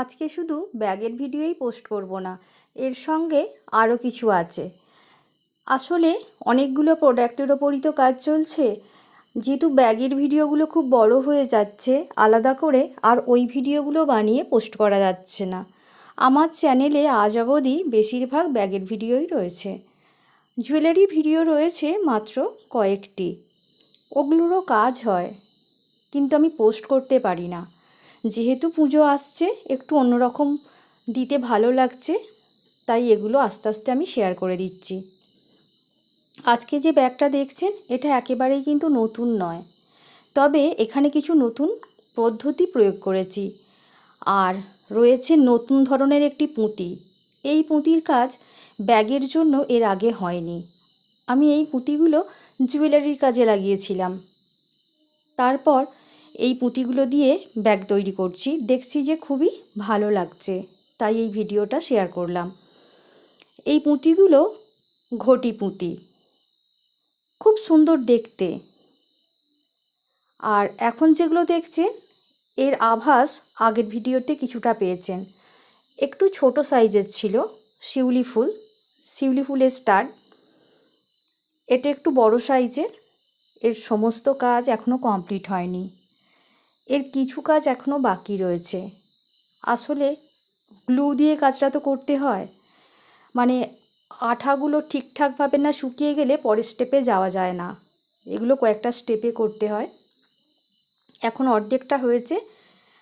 আজকে শুধু ব্যাগের ভিডিওই পোস্ট করব না, এর সঙ্গে আরও কিছু আছে। আসলে অনেকগুলো প্রোডাক্টের ওপরই তো কাজ চলছে। যেহেতু ব্যাগের ভিডিওগুলো খুব বড় হয়ে যাচ্ছে, আলাদা করে আর ওই ভিডিওগুলো বানিয়ে পোস্ট করা যাচ্ছে না। আমার চ্যানেলে আজ অবধি বেশিরভাগ ব্যাগের ভিডিওই রয়েছে। জুয়েলারি ভিডিও রয়েছে মাত্র কয়েকটি। ওগুলোরও কাজ হয়, কিন্তু আমি পোস্ট করতে পারি না। যেহেতু পুজো আসছে, একটু অন্যরকম দিতে ভালো লাগছে, তাই এগুলো আস্তে আস্তে আমি শেয়ার করে দিচ্ছি। আজকে যে ব্যাগটা দেখছেন, এটা একেবারেই কিন্তু নতুন নয়। তবে এখানে কিছু নতুন পদ্ধতি প্রয়োগ করেছি। আর রয়েছে নতুন ধরনের একটি পুঁতি। এই পুঁতির কাজ ব্যাগের জন্য এর আগে হয়নি। আমি এই পুঁতিগুলো জুয়েলারির কাজে লাগিয়েছিলাম। তারপর এই পুঁতিগুলো দিয়ে ব্যাগ তৈরি করছি। দেখছি যে খুবই ভালো লাগছে, তাই এই ভিডিওটা শেয়ার করলাম। এই পুঁতিগুলো ঘটি পুঁতি, খুব সুন্দর দেখতে। আর এখন যেগুলো দেখছেন, এর আভাস আগের ভিডিওতে কিছুটা পেয়েছেন। একটু ছোট সাইজের ছিল শিউলি ফুল, শিউলি ফুলের স্টার। এটা একটু বড় সাইজের, এর সমস্ত কাজ এখনও কমপ্লিট হয়নি। এর কিছু কাজ এখনও বাকি রয়েছে। আসলে গ্লু দিয়ে কাজটা তো করতে হয়। মানে আঠাগুলো ঠিকঠাকভাবে না শুকিয়ে গেলে পরের স্টেপে যাওয়া যায় না। এগুলো কয়েকটা স্টেপে করতে হয়। এখন অর্ধেকটা হয়েছে।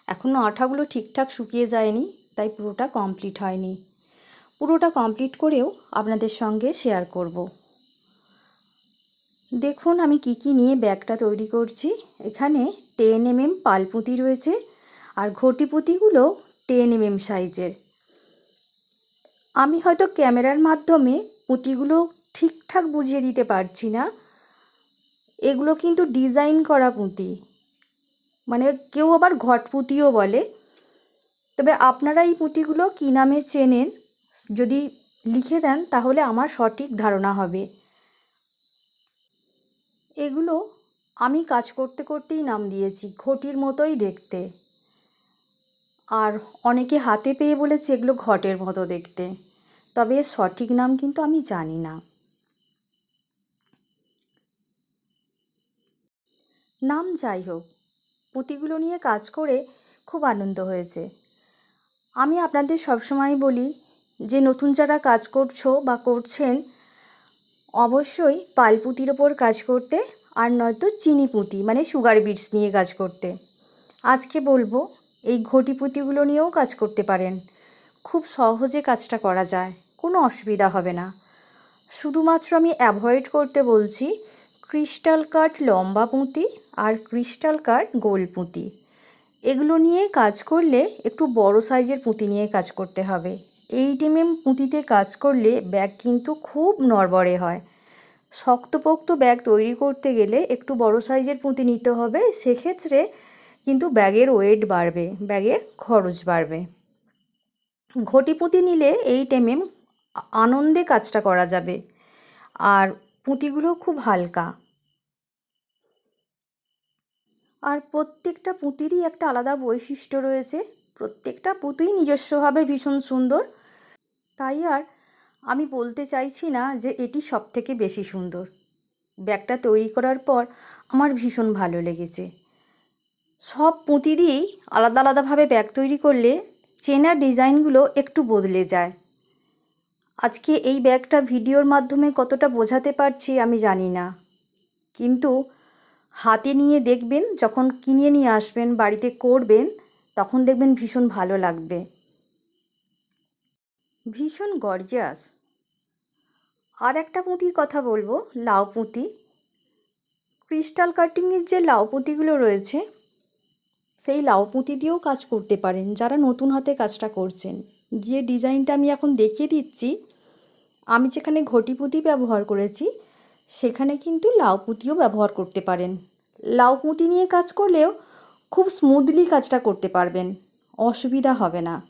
এখনও আঠাগুলো ঠিকঠাক শুকিয়ে যায়নি, তাই পুরোটা কমপ্লিট হয়নি। পুরোটা কমপ্লিট করেও আপনাদের সঙ্গে শেয়ার করব। দেখুন, আমি কি কি নিয়ে ব্যাগটা তৈরি করছি। এখানে টেন এমএম পালপুঁতি রয়েছে আর ঘটি পুঁতিগুলো টেন এমএম সাইজের আমি হয়তো ক্যামেরার মাধ্যমে পুঁতিগুলো ঠিকঠাক বুঝিয়ে দিতে পারছি না। এগুলো কিন্তু ডিজাইন করা পুঁতি। মানে কেউ আবার ঘট পুঁতিও বলে। তবে আপনারা এই পুঁতিগুলো কী নামে চেনেন, যদি লিখে দেন তাহলে আমার সঠিক ধারণা হবে। এগুলো আমি কাজ করতে করতেই নাম দিয়েছি, ঘটির মতোই দেখতে। আর অনেকে হাতে পেয়ে বলেছে এগুলো ঘটের মতো দেখতে। তবে এর সঠিক নাম কিন্তু আমি জানি না। নাম যাই হোক, পুঁতিগুলো নিয়ে কাজ করে খুব আনন্দ হয়েছে। আমি আপনাদের সবসময় বলি, যে নতুন যারা কাজ করছ বা করছেন অবশ্যই পালপুঁতির ওপর কাজ করতে আর নয়তো চিনি পুঁতি মানে সুগার বিটস নিয়ে কাজ করতে। আজকে বলব, এই ঘটি পুঁতিগুলো নিয়েও কাজ করতে পারেন। খুব সহজে কাজটা করা যায়, কোনো অসুবিধা হবে না। শুধুমাত্র আমি অ্যাভয়েড করতে বলছি ক্রিস্টাল কাট লম্বা পুঁতি আর ক্রিস্টাল কাট গোল পুঁতি। এগুলো নিয়ে কাজ করলে একটু বড় সাইজের পুঁতি নিয়ে কাজ করতে হবে। এমএম পুঁতিতে কাজ করলে ব্যাগ কিন্তু খুব নড়বড়ে হয়। শক্তপোক্ত ব্যাগ তৈরি করতে গেলে একটু বড় সাইজের পুঁতি নিতে হবে, সেক্ষেত্রে কিন্তু ব্যাগের ওয়েট বাড়বে, ব্যাগের খরচ বাড়বে। ঘটি পুঁতি নিলে এই এমএম আনন্দে কাজটা করা যাবে, আর পুঁতিগুলো খুব হালকা। আর প্রত্যেকটা পুঁতিরই একটা আলাদা বৈশিষ্ট্য রয়েছে প্রত্যেকটা পুঁতিই নিজস্বভাবে ভীষণ সুন্দর। তাই আর আমি বলতে চাইছি না যে এটি সব থেকে বেশি সুন্দর। ব্যাগটা তৈরি করার পর আমার ভীষণ ভালো লেগেছে। সব পুঁতি দিয়েই আলাদা আলাদাভাবে ব্যাগ তৈরি করলে চেনা ডিজাইনগুলো একটু বদলে যায়। আজকে এই ব্যাগটা ভিডিওর মাধ্যমে কতটা বোঝাতে পারছি আমি জানি না। কিন্তু হাতে নিয়ে দেখবেন, যখন কিনে নিয়ে আসবেন, বাড়িতে করবেন তখন দেখবেন ভীষণ ভালো লাগবে। ভীষণ গর্জাস আর একটা পুঁতির কথা বলব, লাউ পুঁতি। ক্রিস্টাল কাটিংয়ের যে লাউ পুঁতিগুলো রয়েছে, সেই লাউ পুঁতি দিয়েও কাজ করতে পারেন, যারা নতুন হাতে কাজটা করছেন। যে ডিজাইনটা আমি এখন দেখিয়ে দিচ্ছি, আমি যেখানে ঘটি পুঁতি ব্যবহার করেছি, সেখানে কিন্তু লাউ পুঁতিও ব্যবহার করতে পারেন। লাউ পুঁতি নিয়ে কাজ করলেও খুব স্মুথলি কাজটা করতে পারবেন। অসুবিধা হবে না।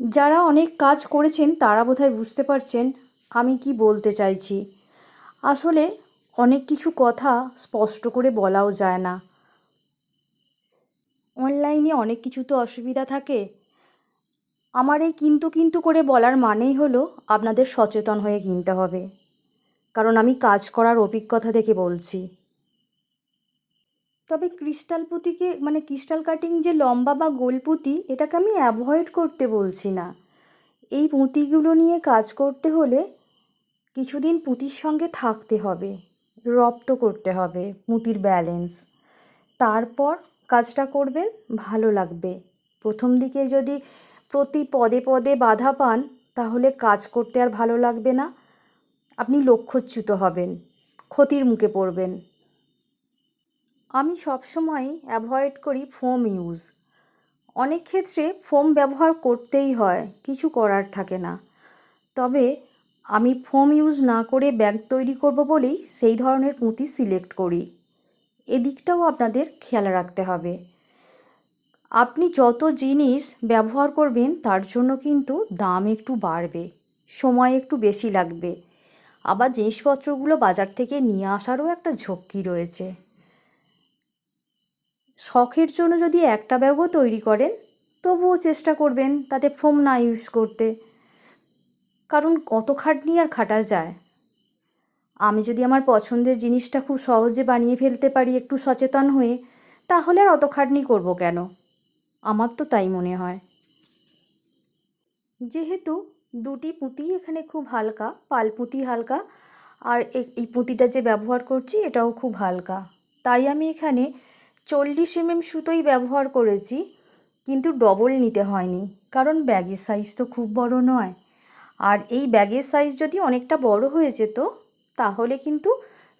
যারা অনেক কাজ করেছেন, তারা বোধহয় বুঝতে পারছেন আমি কি বলতে চাইছি। আসলে অনেক কিছু কথা স্পষ্ট করে বলাও যায় না। অনলাইনে অনেক কিছু তো অসুবিধা থাকে। আমার এই কিন্তু কিন্তু করে বলার মানেই হলো আপনাদের সচেতন হয়ে কিনতে হবে। কারণ আমি কাজ করার অভিজ্ঞতা থেকে বলছি। তবে ক্রিস্টাল পুঁতিকে মানে ক্রিস্টাল কাটিং যে লম্বা বা গোল পুঁতি, এটাকে আমি অ্যাভয়েড করতে বলছি না। এই পুঁতিগুলো নিয়ে কাজ করতে হলে কিছুদিন পুঁতির সঙ্গে থাকতে হবে, রপ্ত করতে হবে পুঁতির ব্যালেন্স। তারপর কাজটা করবেন, ভালো লাগবে। প্রথম দিকে যদি প্রতি পদে পদে বাধা পান, তাহলে কাজ করতে আর ভালো লাগবে না। আপনি লক্ষ্যচ্যুত হবেন, ক্ষতির মুখে পড়বেন। আমি সবসময় অ্যাভয়েড করি ফোম ইউজ অনেক ক্ষেত্রে ফোম ব্যবহার করতেই হয়, কিছু করার থাকে না। তবে আমি ফোম ইউজ না করে ব্যাগ তৈরি করব বলেই সেই ধরনের পুঁতি সিলেক্ট করি। এদিকটাও আপনাদের খেয়াল রাখতে হবে। আপনি যত জিনিস ব্যবহার করবেন, তার জন্য কিন্তু দাম একটু বাড়বে, সময় একটু বেশি লাগবে। আবার জিনিসপত্রগুলো বাজার থেকে নিয়ে আসারও একটা ঝক্কি রয়েছে। শখের জন্য যদি একটা ব্যাগও তৈরি করেন, তবুও চেষ্টা করবেন তাতে ফোম না ইউজ করতে। কারণ কত খাটনি আর খাটা যায়। আমি যদি আমার পছন্দের জিনিসটা খুব সহজে বানিয়ে ফেলতে পারি একটু সচেতন হয়ে, তাহলে আর অত খাটনি করব কেন? আমার তো তাই মনে হয়। যেহেতু দুটি পুঁতি এখানে খুব হালকা, পাল পুঁতি হালকা, আর এই পুঁতিটা যে ব্যবহার করছি এটাও খুব হালকা। তাই আমি এখানে চল্লিশ এমএম সুতোই ব্যবহার করেছি, কিন্তু ডবল নিতে হয়নি, কারণ ব্যাগের সাইজ তো খুব বড় নয়। আর এই ব্যাগের সাইজ যদি অনেকটা বড় হয়ে যেত, তাহলে কিন্তু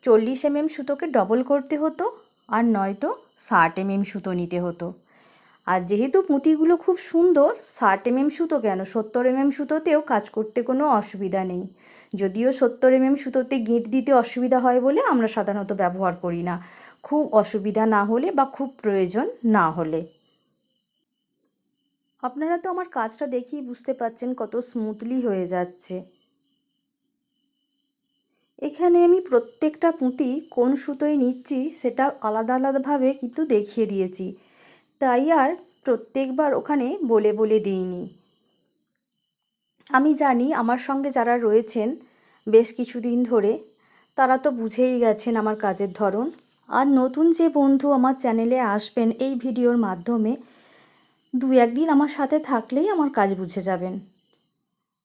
চল্লিশ এমএম সুতোকে ডবল করতে হতো, আর নয়তো ষাট এমএম সুতো নিতে হতো। আর যেহেতু পুঁতিগুলো খুব সুন্দর, ষাট এমএম সুতো কেন? সত্তর এমএম সুতোতেও কাজ করতে কোনো অসুবিধা নেই। যদিও সত্তর এমএম সুতোতে গিঁট দিতে অসুবিধা হয় বলে আমরা সাধারণত ব্যবহার করি না। খুব অসুবিধা না হলে বা খুব প্রয়োজন না হলে। আপনারা তো আমার কাজটা দেখেই বুঝতে পাচ্ছেন কত স্মুথলি হয়ে যাচ্ছে। এখানে আমি প্রত্যেকটা পুঁতি কোন সুতোয় নিচ্ছি সেটা আলাদা আলাদাভাবে কিন্তু দেখিয়ে দিয়েছি। তাই আর প্রত্যেকবার ওখানে বলে বলে দিইনি। আমি জানি আমার সঙ্গে যারা রয়েছেন, বেশ কিছুদিন ধরে, তারা তো বুঝেই গেছেন আমার কাজের ধরন। আর নতুন যে বন্ধু আমার চ্যানেলে আসবেন এই ভিডিওর মাধ্যমে দু একদিন আমার সাথে থাকলেই আমার কাজ বুঝে যাবেন।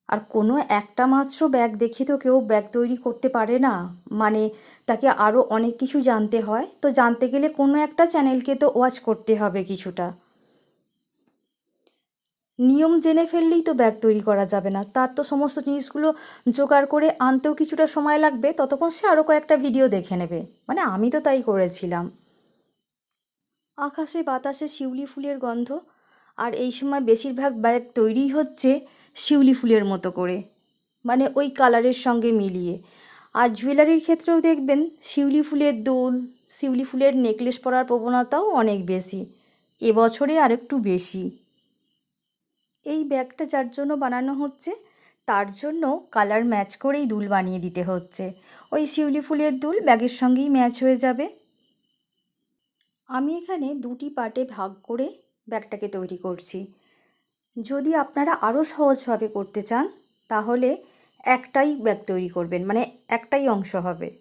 আর কোনো একটা মাত্র ব্যাগ দেখে তো কেউ ব্যাগ তৈরি করতে পারে না। মানে তাকে আরও অনেক কিছু জানতে হয়। তো জানতে গেলে কোনো একটা চ্যানেলকে তো ওয়াচ করতে হবে কিছুটা। নিয়ম জেনে ফেললেই তো ব্যাগ তৈরি করা যাবে না। তার তো সমস্ত জিনিসগুলো জোগাড় করে আনতেও কিছুটা সময় লাগবে। ততক্ষণ সে আরও কয়েকটা ভিডিও দেখে নেবে। মানে আমি তো তাই করেছিলাম। আকাশে বাতাসে শিউলি ফুলের গন্ধ। আর এই সময় বেশিরভাগ ব্যাগ তৈরি হচ্ছে শিউলি ফুলের মতো করে মানে ওই কালারের সঙ্গে মিলিয়ে। আর জুয়েলারির ক্ষেত্রেও দেখবেন শিউলি ফুলের দোল, শিউলি ফুলের নেকলেস পরার প্রবণতাও অনেক বেশি, এবছরে আর একটু বেশি। এই ব্যাগটা যার জন্য বানানো হচ্ছে, তার জন্য কালার ম্যাচ করেই দুল বানিয়ে দিতে হচ্ছে। ওই শিউলি ফুলের দুল ব্যাগের সঙ্গেই ম্যাচ হয়ে যাবে। আমি এখানে দুটি পার্টে ভাগ করে ব্যাগটাকে তৈরি করছি। যদি আপনারা আরও সহজভাবে করতে চান, তাহলে একটাই ব্যাগ তৈরি করবেন মানে একটাই অংশ হবে।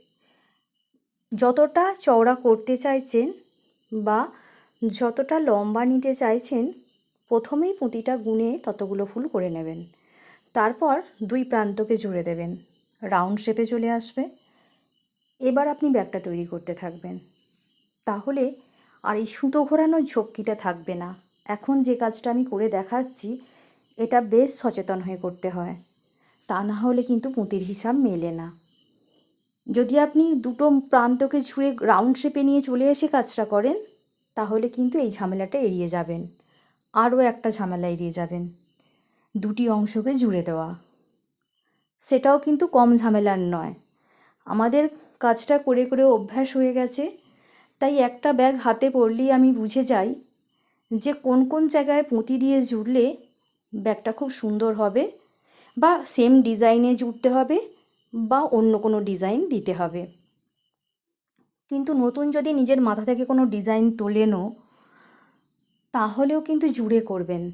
যতটা চওড়া করতে চাইছেন বা যতটা লম্বা নিতে চাইছেন, প্রথমেই পুঁতিটা গুনে ততগুলো ফুল করে নেবেন। তারপর দুই প্রান্তকে জুড়ে দেবেন, রাউন্ড শেপে চলে আসবে। এবার আপনি ব্যাগটা তৈরি করতে থাকবেন। তাহলে আর এই সুতো ঘোরানোর ঝক্কিটা থাকবে না। এখন যে কাজটা আমি করে দেখাচ্ছি, এটা বেশ সচেতন হয়ে করতে হয়। তা না হলে কিন্তু পুঁতির হিসাব মেলে না। যদি আপনি দুটো প্রান্তকে ছুঁড়ে রাউন্ড শেপে নিয়ে চলে এসে কাজটা করেন, তাহলে কিন্তু এই ঝামেলাটা এড়িয়ে যাবেন। আরও একটা ঝামেলা এড়িয়ে যাবেন। দুটি অংশকে জুড়ে দেওয়া। সেটাও কিন্তু কম ঝামেলার নয়। আমাদের কাজটা করে করে অভ্যাস হয়ে গেছে, তাই একটা ব্যাগ হাতে পড়লেই আমি বুঝে যাই যে কোন কোন জায়গায় পুঁতি দিয়ে জুড়লে ব্যাগটা খুব সুন্দর হবে বা সেম ডিজাইনে জুড়তে হবে বা অন্য কোনো ডিজাইন দিতে হবে। কিন্তু নতুন যদি নিজের মাথা থেকে কোনো ডিজাইন তোলে তোলেনও তাহলেও কিন্তু জুড়ে করবেন।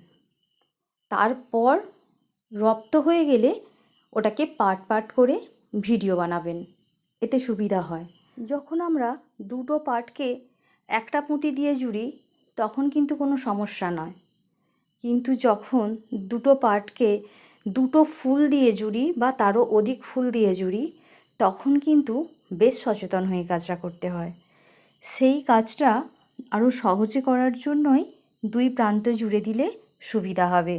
তারপর রপ্ত হয়ে গেলে ওটাকে পার্ট পার্ট করে ভিডিও বানাবেন। এতে সুবিধা হয়। যখন আমরা দুটো পার্টকে একটা পুঁতি দিয়ে জুড়ি তখন কিন্তু কোনো সমস্যা নয়। কিন্তু যখন দুটো পার্টকে দুটো ফুল দিয়ে জুড়ি বা তারও অধিক ফুল দিয়ে জুড়ি, তখন কিন্তু বেশ সচেতন হয়ে কাজটা করতে হয়। সেই কাজটা আরও সহজে করার জন্যই দুই প্রান্ত জুড়ে দিলে সুবিধা হবে।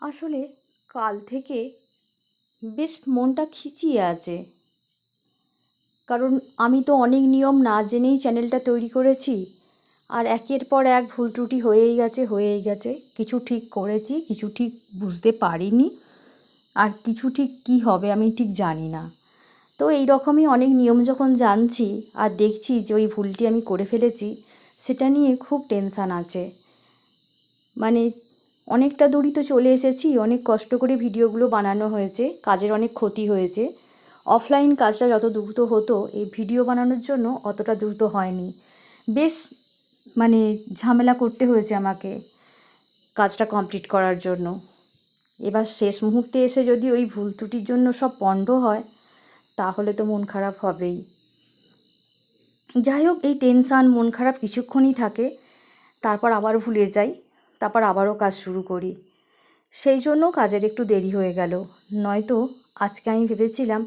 আসলে কাল থেকে বেশ মনটা খিচিয়ে আছে। কারণ আমি তো অনেক নিয়ম না জেনেই চ্যানেলটা তৈরি করেছি। আর একের পর এক ভুল ত্রুটি হয়েই গেছে হয়েই গেছে। কিছু ঠিক করেছি, কিছু ঠিক বুঝতে পারিনি। আর কিছু ঠিক কী হবে আমি ঠিক জানি না। তো এই রকমই অনেক নিয়ম যখন জানছি আর দেখছি যে ওই ভুলটি আমি করে ফেলেছি, সেটা নিয়ে খুব টেনশান আছে। মানে অনেকটা দূরই তো চলে এসেছি, অনেক কষ্ট করে ভিডিওগুলো বানানো হয়েছে, কাজের অনেক ক্ষতি হয়েছে। অফলাইন কাজটা যত দ্রুত হতো, এই ভিডিও বানানোর জন্য অতটা দ্রুত হয়নি। বেশ মানে ঝামেলা করতে হয়েছে আমাকে কাজটা কমপ্লিট করার জন্য। এবার শেষ মুহূর্তে এসে যদি ওই ভুল ত্রুটির জন্য সব পণ্ড হয়, তাহলে তো মন খারাপ হবেই। যাই হোক এই টেনশান, মন খারাপ কিছুক্ষণই থাকে, তারপর আবার ভুলে যাই, তারপর আবারও কাজ শুরু করি। সেই জন্য কাজের একটু দেরি হয়ে গেল। নয়তো আজকে আমি ভেবেছিলাম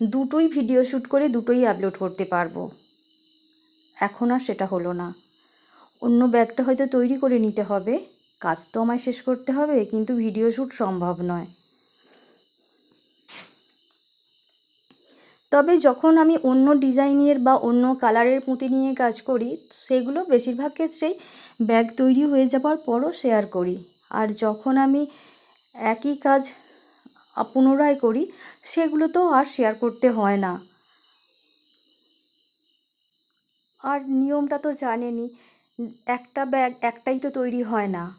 দুটোই ভিডিও শ্যুট করে দুটোই আপলোড করতে পারব। এখন আর সেটা হলো না। অন্য ব্যাগটা হয়তো তৈরি করে নিতে হবে। কাজ তো আমায় শেষ করতে হবে, কিন্তু ভিডিও শ্যুট সম্ভব নয়। তবে যখন আমি অন্য ডিজাইনের বা অন্য কালারের পুঁতি নিয়ে কাজ করি, সেগুলো বেশিরভাগ ক্ষেত্রেই ব্যাগ তৈরি হয়ে যাবার পরও শেয়ার করি। আর যখন আমি একই কাজ পুনরায় করি, সেগুলো তো আর শেয়ার করতে হয় না। আর নিয়মটা তো জানেনই, একটা ব্যাগ একটাই তো তৈরি হয় না।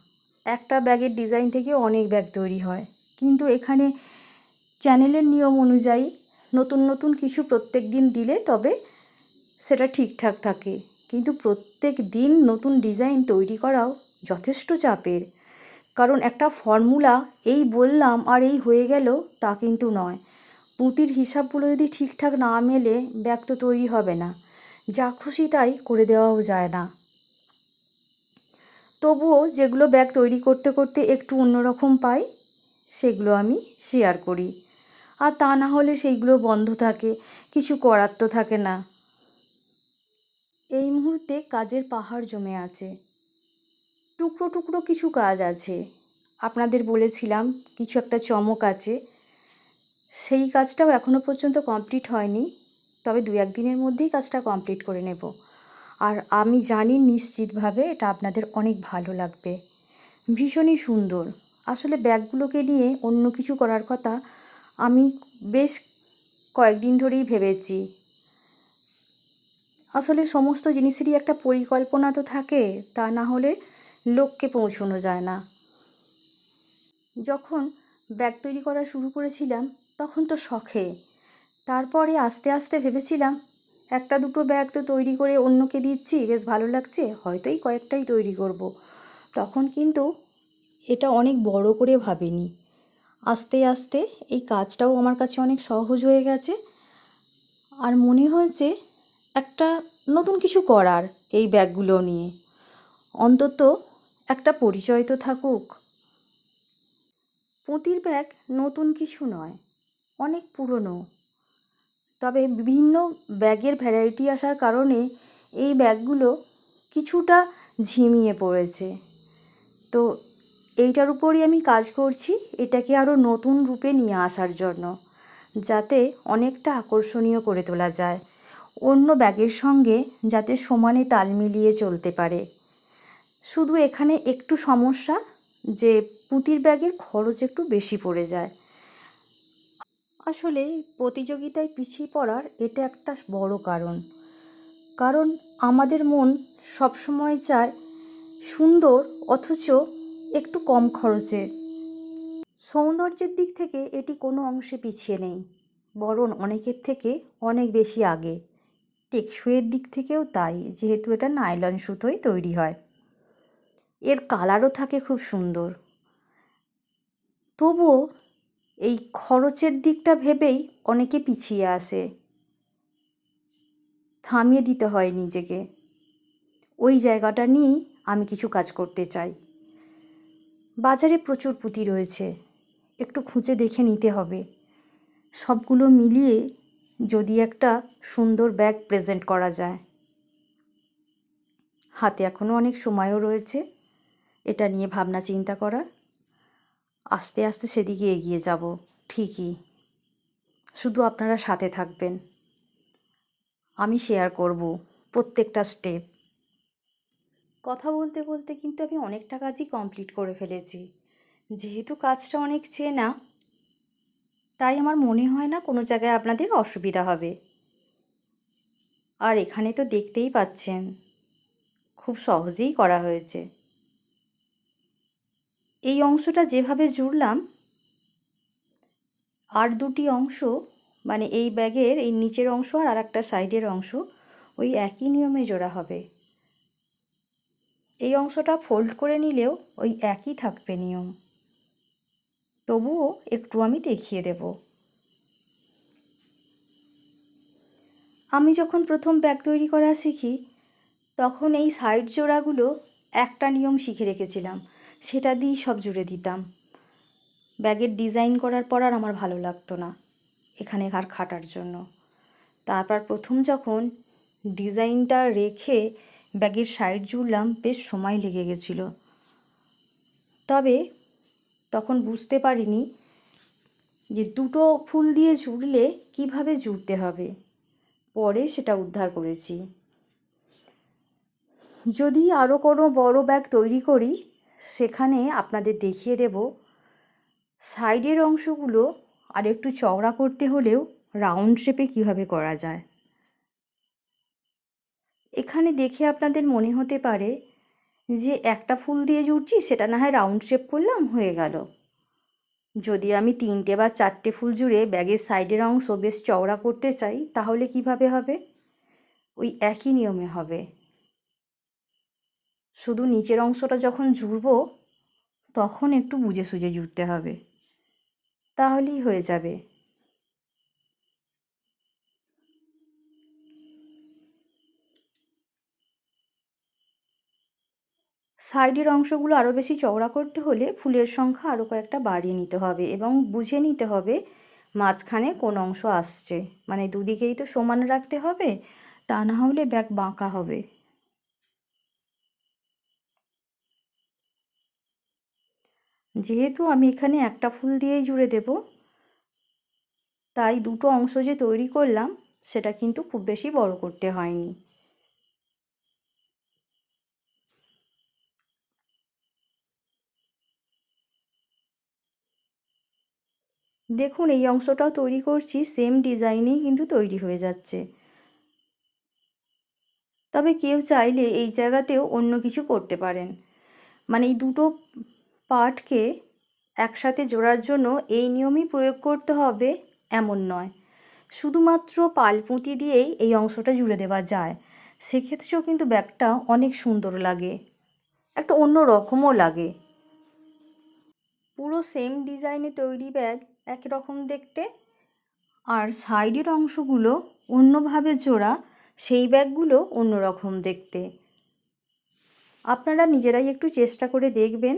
একটা ব্যাগের ডিজাইন থেকে অনেক ব্যাগ তৈরি হয়। কিন্তু এখানে চ্যানেলের নিয়ম অনুযায়ী নতুন নতুন কিছু প্রত্যেক দিন দিলে তবে সেটা ঠিকঠাক থাকে। কিন্তু প্রত্যেক দিন নতুন ডিজাইন তৈরি করাও যথেষ্ট চাপের। কারণ একটা ফর্মুলা এই বললাম আর এই হয়ে গেল, তা কিন্তু নয়। পুঁতির হিসাবগুলো যদি ঠিকঠাক না মেলে ব্যাগ তো তৈরি হবে না। যা খুশি তাই করে দেওয়াও যায় না। তবুও যেগুলো ব্যাগ তৈরি করতে করতে একটু অন্যরকম পাই, সেগুলো আমি শেয়ার করি। আর তা না হলে সেইগুলো বন্ধ থাকে, কিছু করার তো থাকে না। এই মুহূর্তে কাজের পাহাড় জমে আছে। টুকরো টুকরো কিছু কাজ আছে। আপনাদের বলেছিলাম কিছু একটা চমক আছে। সেই কাজটাও এখনও পর্যন্ত কমপ্লিট হয়নি, তবে দু একদিনের মধ্যেই কাজটা কমপ্লিট করে নেব। আর আমি জানি নিশ্চিতভাবে এটা আপনাদের অনেক ভালো লাগবে। ভীষণই সুন্দর। আসলে ব্যাগগুলোকে নিয়ে অন্য কিছু করার কথা আমি বেশ কয়েকদিন ধরেই ভেবেছি। আসলে সমস্ত জিনিসেরই একটা পরিকল্পনা তো থাকে, তা না হলে লোককে পৌঁছানো যায় না। যখন ব্যাগ তৈরি করা শুরু করেছিলাম, তখন তো শখে। তারপরে আস্তে আস্তে ভেবেছিলাম, একটা দুটো ব্যাগ তো তৈরি করে অন্যকে দিচ্ছি, বেশ ভালো লাগছে হয়তোই কয়েকটাই তৈরি করব। তখন কিন্তু এটা অনেক বড় করে ভাবিনি। আস্তে আস্তে এই কাজটাও আমার কাছে অনেক সহজ হয়ে গেছে। আর মনে হয়েছে একটা নতুন কিছু করার এই ব্যাগগুলো নিয়ে। অন্তত একটা পরিচয় তো থাকুক। পুঁতির ব্যাগ নতুন কিছু নয়, অনেক পুরনো। তবে বিভিন্ন ব্যাগের ভ্যারাইটি আসার কারণে এই ব্যাগগুলো কিছুটা ঝিমিয়ে পড়েছে। তো এইটার উপরই আমি কাজ করছি, এটাকে আরও নতুন রূপে নিয়ে আসার জন্য, যাতে অনেকটা আকর্ষণীয় করে তোলা যায়। অন্য ব্যাগের সঙ্গে যাতে সমানে তাল মিলিয়ে চলতে পারে। শুধু এখানে একটু সমস্যা যে পুঁতির ব্যাগের খরচ একটু বেশি পড়ে যায়। আসলে প্রতিযোগিতায় পিছিয়ে পড়ার এটা একটা বড় কারণ। কারণ আমাদের মন সবসময় চায় সুন্দর, অথচ একটু কম খরচে। সৌন্দর্যের দিক থেকে এটি কোনো অংশে পিছিয়ে নেই, বরং অনেকের থেকে অনেক বেশি আগে। টেকসইয়ের দিক থেকেও তাই, যেহেতু এটা নাইলন সুতোই তৈরি হয়। এর কালারও থাকে খুব সুন্দর। তবুও এই খরচের দিকটা ভেবেই অনেকে পিছিয়ে আসে। থামিয়ে দিতে হয় নিজেকে। ওই জায়গাটা নিয়েই আমি কিছু কাজ করতে চাই। বাজারে প্রচুর পুঁতি রয়েছে। একটু খুঁজে দেখে নিতে হবে। সবগুলো মিলিয়ে যদি একটা সুন্দর ব্যাগ প্রেজেন্ট করা যায়। হাতে এখনও অনেক সময়ও রয়েছে। এটা নিয়ে ভাবনা চিন্তা করার। আস্তে আস্তে সেদিকে এগিয়ে যাব, ঠিকই। শুধু আপনারা সাথে থাকবেন। আমি শেয়ার করব প্রত্যেকটা স্টেপ কথা বলতে বলতে কিন্তু আমি অনেকটা কাজই কমপ্লিট করে ফেলেছি। যেহেতু কাজটা অনেক চেনা, তাই আমার মনে হয় না কোনো জায়গায় আপনাদের অসুবিধা হবে। আর এখানে তো দেখতেই পাচ্ছেন, খুব সহজেই করা হয়েছে। এই অংশটা যেভাবে জুড়লাম, আর দুটি অংশ মানে এই ব্যাগের এই নিচের অংশ আর একটা সাইডের অংশ, ওই একই নিয়মে জোড়া হবে। এই অংশটা ফোল্ড করে নিলেও ওই একই থাকবে নিয়ম। তবুও একটু আমি দেখিয়ে দেব। আমি যখন প্রথম ব্যাগ তৈরি করা শিখি, তখন এই সাইড জোড়াগুলো একটা নিয়ম শিখে রেখেছিলাম। সেটা দিয়েই সব জুড়ে দিতাম। ব্যাগের ডিজাইন করার পর আর আমার ভালো লাগতো না এখানে আর খাটার জন্য। তারপর প্রথম যখন ডিজাইনটা রেখে ব্যাগের সাইড জুড়লাম, বেশ সময় লেগে গেছিল। তবে তখন বুঝতে পারিনি যে দুটো ফুল দিয়ে জুড়লে কীভাবে জুড়তে হবে। পরে সেটা উদ্ধার করেছি। যদি আরও কোনো বড় ব্যাগ তৈরি করি সেখানে আপনাদের দেখিয়ে দেব। সাইডের অংশগুলো আর একটু চওড়া করতে হলেও রাউন্ড শেপে কীভাবে করা যায়। এখানে দেখে আপনাদের মনে হতে পারে যে একটা ফুল দিয়ে জুড়ছি, সেটা না হয় রাউন্ড শেপ করলাম, হয়ে গেল। যদি আমি তিনটে বা চারটে ফুল জুড়ে ব্যাগের সাইডের অংশ বেশ চওড়া করতে চাই, তাহলে কীভাবে হবে? ওই একই নিয়মে হবে। শুধু নিচের অংশটা যখন জুড়ব তখন একটু বুঝে সুঝে জুড়তে হবে। তাহলেই হয়ে যাবে। সাইডের অংশগুলো আরও বেশি চওড়া করতে হলে ফুলের সংখ্যা আরও কয়েকটা বাড়িয়ে নিতে হবে এবং বুঝে নিতে হবে মাঝখানে কোন অংশ আসছে। মানে দুদিকেই তো সমান রাখতে হবে, তা না হলে ব্যাগ বাঁকা হবে। যেহেতু আমি এখানে একটা ফুল দিয়েই জুড়ে দেব, তাই দুটো অংশ যে তৈরি করলাম, সেটা কিন্তু খুব বেশি বড় করতে হয়নি। দেখুন, এই অংশটাও তৈরি করছি, সেম ডিজাইনেই কিন্তু তৈরি হয়ে যাচ্ছে। তবে কেউ চাইলে এই জায়গাতেও অন্য কিছু করতে পারেন। মানে এই দুটো পার্টকে একসাথে জোড়ার জন্য এই নিয়মই প্রয়োগ করতে হবে, এমন নয়। শুধুমাত্র পালপুঁতি দিয়েই এই অংশটা জুড়ে দেওয়া যায়। সেক্ষেত্রেও কিন্তু ব্যাগটা অনেক সুন্দর লাগে, একটা অন্য রকমও লাগে। পুরো সেম ডিজাইনে তৈরি ব্যাগ একই রকম দেখতে, আর সাইডের অংশগুলো অন্যভাবে জোড়া, সেই ব্যাগগুলো অন্য রকম দেখতে। আপনারা নিজেরাই একটু চেষ্টা করে দেখবেন।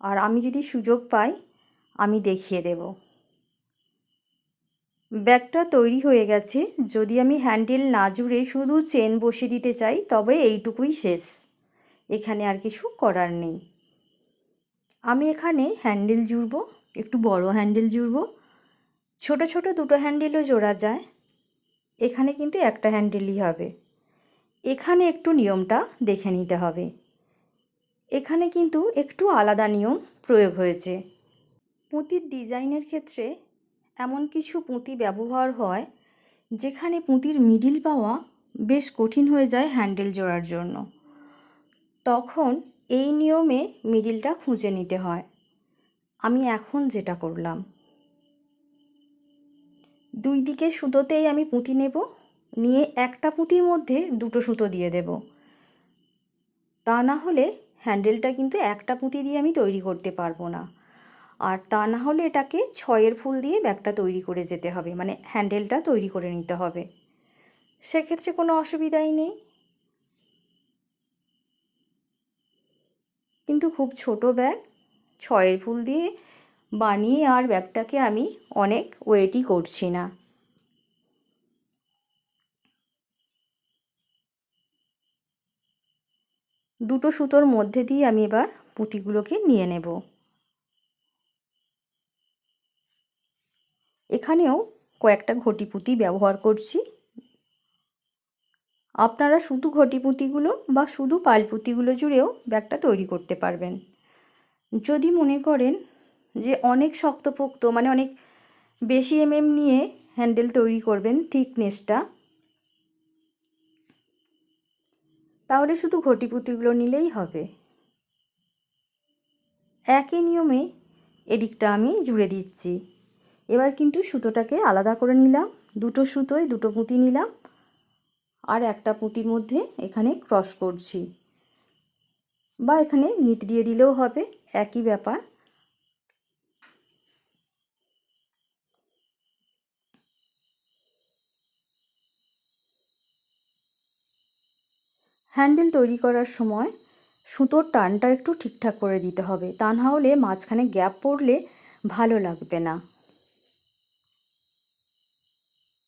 আর আমি যদি সুযোগ পাই, আমি দেখিয়ে দেব। ব্যাগটা তৈরি হয়ে গেছে। যদি আমি হ্যান্ডেল না জুড়ে শুধু চেন বসিয়ে দিতে চাই, তবে এইটুকুই শেষ। এখানে আর কিছু করার নেই। আমি এখানে হ্যান্ডেল জুড়ব, একটু বড় হ্যান্ডেল জুড়ব। ছোট ছোট দুটো হ্যান্ডেলও জোড়া যায়। এখানে কিন্তু একটা হ্যান্ডেলই হবে। এখানে একটু নিয়মটা দেখে নিতে হবে। এখানে কিন্তু একটু আলাদা নিয়ম প্রয়োগ হয়েছে। পুঁতির ডিজাইনের ক্ষেত্রে এমন কিছু পুঁতি ব্যবহার হয়, যেখানে পুঁতির মিডিল পাওয়া বেশ কঠিন হয়ে যায় হ্যান্ডেল জোড়ার জন্য। তখন এই নিয়মে মিডিলটা খুঁজে নিতে হয়। আমি এখন যেটা করলাম। দুই দিকে সুতোতেই আমি পুঁতি নেব, নিয়ে একটা পুঁতির মধ্যে দুটো সুতো দিয়ে দেব। তা না হলে হ্যান্ডেলটা কিন্তু একটা পুঁতি দিয়ে আমি তৈরি করতে পারব না। আর তা না হলে এটাকে ছয়ের ফুল দিয়ে ব্যাগটা তৈরি করে যেতে হবে মানে হ্যান্ডেলটা তৈরি করে নিতে হবে। সেক্ষেত্রে কোনো অসুবিধাই নেই। কিন্তু খুব ছোট ব্যাগ, ছয়ের ফুল দিয়ে বানিয়ে আর ব্যাগটাকে আমি অনেক ওয়েটই করছি না। দুটো সুতোর মধ্যে দিয়ে আমি এবার পুঁতিগুলোকে নিয়ে নেব। এখানেও কয়েকটা ঘটি পুঁতি ব্যবহার করছি। আপনারা শুধু ঘটি পুঁতিগুলো বা শুধু পাল পুঁতিগুলো জুড়েও ব্যাগটা তৈরি করতে পারবেন। যদি মনে করেন যে অনেক শক্তপোক্ত মানে অনেক বেশি এমএম নিয়ে হ্যান্ডেল তৈরি করবেন, থিকনেসটা তাহলে শুধু ঘটিপুতিগুলো নিলেই হবে। একই নিয়মে এদিকটা আমি জুড়ে দিচ্ছি। এবার কিন্তু সুতোটাকে আলাদা করে নিলাম, দুটো সুতোয় দুটো পুঁতি নিলাম, আর একটা পুঁতির মধ্যে এখানে ক্রস করছি। বা এখানে নিট দিয়ে দিলেও হবে, একই ব্যাপার। হ্যান্ডেল তৈরি করার সময় সুতোর টানটা একটু ঠিকঠাক করে দিতে হবে। তা না হলে মাঝখানে গ্যাপ পড়লে ভালো লাগবে না।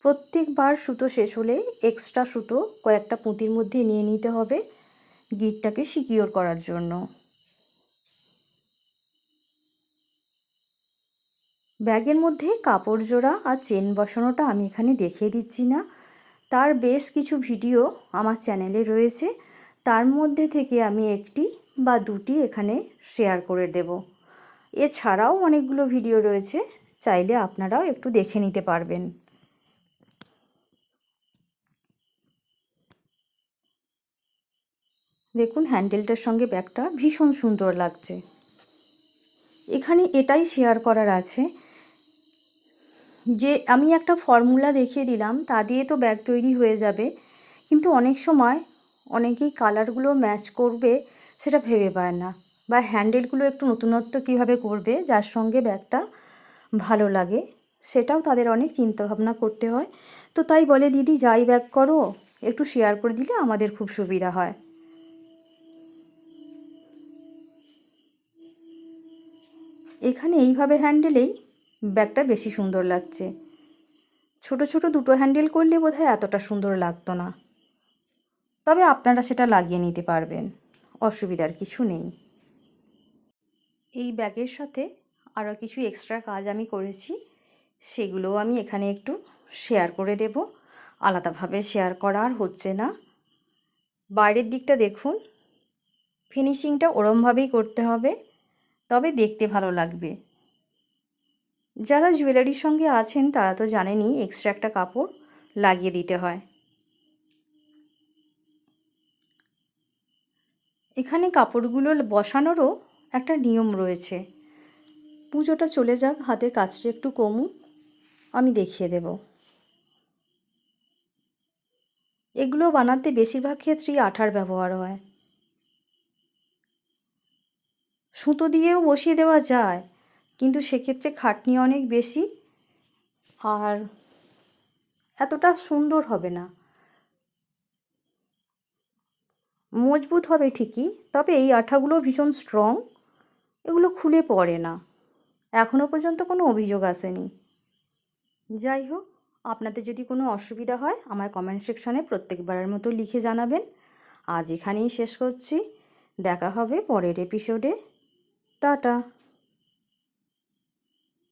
প্রত্যেকবার সুতো শেষ হলে এক্সট্রা সুতো কয়েকটা পুঁতির মধ্যে নিয়ে নিতে হবে গিটটাকে সিকিওর করার জন্য। ব্যাগের মধ্যে কাপড় জোড়া আর চেন বসানোটা আমি এখানে দেখিয়ে দিচ্ছি না। তার বেশ কিছু ভিডিও আমার চ্যানেলে রয়েছে। তার মধ্যে থেকে আমি একটি বা দুটি এখানে শেয়ার করে দেব। এছাড়াও অনেকগুলো ভিডিও রয়েছে, চাইলে আপনারাও একটু দেখে নিতে পারবেন। দেখুন, হ্যান্ডেলটার সঙ্গে ব্যাগটা ভীষণ সুন্দর লাগছে। এখানে এটাই শেয়ার করার আছে যে আমি একটা ফর্মুলা দেখিয়ে দিলাম, তা দিয়ে তো ব্যাগ তৈরি হয়ে যাবে। কিন্তু অনেক সময় অনেকেই কালারগুলো ম্যাচ করবে, সেটা ভেবে পায় না। বা হ্যান্ডেলগুলো একটু নতুনত্ব কীভাবে করবে, যার সঙ্গে ব্যাগটা ভালো লাগে, সেটাও তাদের অনেক চিন্তাভাবনা করতে হয়। তো তাই বলে, দিদি, যাই ব্যাগ করো, একটু শেয়ার করে দিলে আমাদের খুব সুবিধা হয়। এখানে এইভাবে হ্যান্ডেলেই ব্যাগটা বেশি সুন্দর লাগছে। ছোট ছোট দুটো হ্যান্ডেল করলে বোধহয় এতটা সুন্দর লাগতো না। তবে আপনারা সেটা লাগিয়ে নিতে পারবেন, অসুবিধার কিছু নেই। এই ব্যাগের সাথে আরও কিছু এক্সট্রা কাজ আমি করেছি, সেগুলোও আমি এখানে একটু শেয়ার করে দেব। আলাদাভাবে শেয়ার করা আর হচ্ছে না। বাইরের দিকটা দেখুন ফিনিশিংটা ওরমভাবেই করতে হবে, তবে দেখতে ভালো লাগবে। যারা জুয়েলারির সঙ্গে আছেন তারা তো জানেনই এক্সট্রা একটা কাপড় লাগিয়ে দিতে হয়। এখানে কাপড়গুলো বসানোরও একটা নিয়ম রয়েছে। পুজোটা চলে যাক, হাতের কাজটা একটু কমুক, আমি দেখিয়ে দেব। এগুলো বানাতে বেশিরভাগ ক্ষেত্রেই আঠার ব্যবহার হয়। সুতো দিয়েও বসিয়ে দেওয়া যায়। কিন্তু সেক্ষেত্রে খাটনি অনেক বেশি আর এতটা সুন্দর হবে না। মজবুত হবে ঠিকই, তবে এই আঠাগুলো ভীষণ স্ট্রং এগুলো খুলে পড়ে না। এখনও পর্যন্ত কোনো অভিযোগ আসেনি। যাই হোক, আপনাদের যদি কোনো অসুবিধা হয়, আমার কমেন্ট সেকশানে প্রত্যেকবারের মতো লিখে জানাবেন। আজ এখানেই শেষ করছি। দেখা হবে পরের এপিসোডে টাটা।